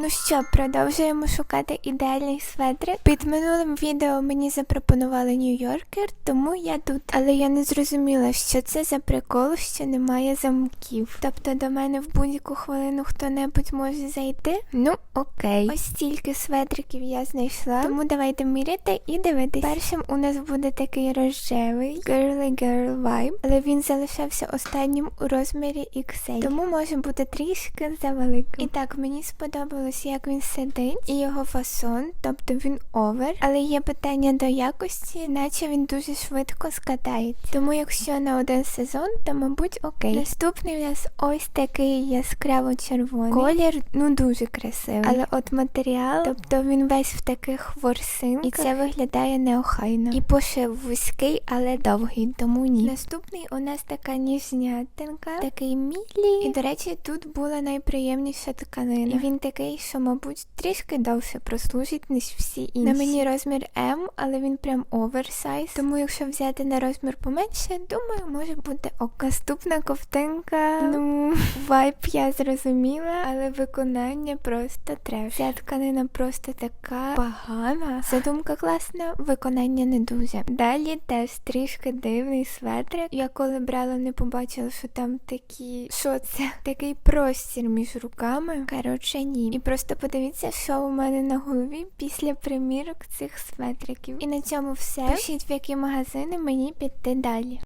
Ну що, продовжуємо шукати ідеальний светрик. Під минулим відео мені запропонували Нью-Йоркер, тому я тут. Але я не зрозуміла, що це за прикол, що немає замків. Тобто до мене в будь-яку хвилину хто-небудь може зайти. Ну окей. Ось стільки светриків я знайшла. Тому давайте міряти і дивитись. Першим у нас буде такий рожевий girly girl vibe, але він залишався останнім у розмірі XL. Тому може бути трішки завеликим. І так, мені сподобалось, як він сидить і його фасон, тобто він овер. Але є питання до якості, наче він дуже швидко скатається. Тому якщо на один сезон, то мабуть окей. Наступний у нас ось такий яскраво червоний. Колір ну дуже красивий. Але от матеріал, тобто він весь в таких ворсинках, і це виглядає неохайно. І пошив вузький, але довгий, тому ні. Наступний у нас така ніжнятинка, такий мілі. І до речі, тут була найприємніша тканина. І він такий, що, мабуть, трішки довше прослужить, ніж всі інші. На мені розмір М, але він прям оверсайз. Тому якщо взяти на розмір поменше, думаю, може бути ок. Наступна ковтинка. Ну, вайп я зрозуміла, але виконання просто треш. Ця тканина просто така погана. Задумка класна, виконання не дуже. Далі теж трішки дивний светрик. Я коли брала, не побачила, що там такі. Що це? Такий простір між руками. Коротше, ні. І просто подивіться, що у мене на голові після примірок цих светриків. І на цьому все. Пишіть, в які магазини мені піти далі.